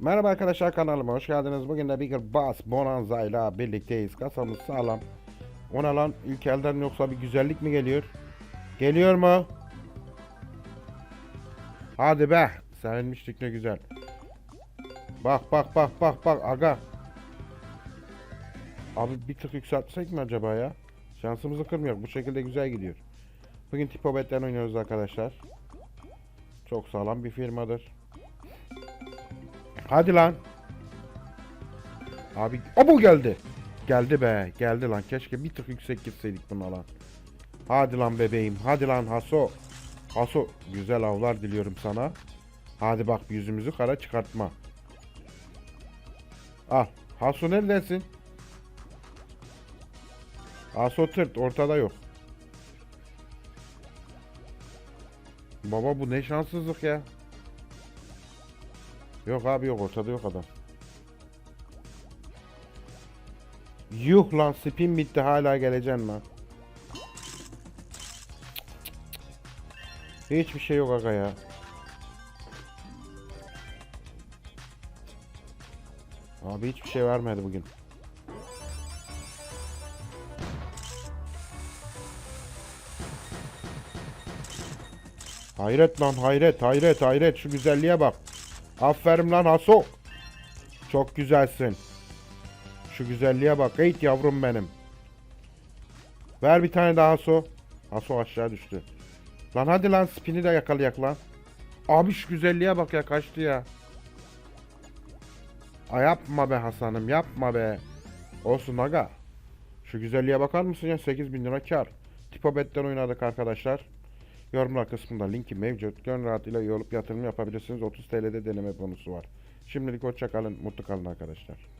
Merhaba arkadaşlar kanalıma hoş geldiniz. Bugün de Bigger Bass Bonanza ile birlikteyiz. Kasamız sağlam. Ona lan ilk yoksa bir güzellik mi geliyor? Geliyor mu? Hadi be. Sevinmiştik ne güzel. Bak bak bak bak bak aga. Abi bir tık yükseltsek mi acaba ya? Şansımızı kırmıyor. Bu şekilde güzel gidiyor. Bugün Tipo Bet'ten oynuyoruz arkadaşlar. Çok sağlam bir firmadır. Hadi lan. Abi o bu geldi. Geldi be. Geldi lan. Keşke bir tık yüksek gitseydik buna lan. Hadi lan bebeğim. Hadi lan Haso. Haso güzel avlar diliyorum sana. Hadi bak yüzümüzü kara çıkartma. Al. Haso neredesin? Haso tırt ortada yok. Baba bu ne şanssızlık ya. Yok abi yok ortada yok adam. Yuh lan spin bitti hala geleceksin lan. Hiçbir şey yok aga ya. Abi hiçbir şey vermedi bugün. Hayret lan hayret hayret hayret şu güzelliğe bak. Aferin lan Haso. Çok güzelsin. Şu güzelliğe bak. Eğit yavrum benim. Ver bir tane daha Haso. Haso aşağı düştü. Lan hadi lan spini de yakalayak lan. Abi şu güzelliğe bak ya kaçtı ya. Ay yapma be Hasan'ım yapma be. Olsun aga. Şu güzelliğe bakar mısın ya 8000 lira kar. Tipo betten oynadık arkadaşlar. Yorumlar kısmında linki mevcut. Gönül rahatıyla üye yatırım yapabilirsiniz. 30 TL'de deneme bonusu var. Şimdilik hoşça kalın. Mutlu kalın arkadaşlar.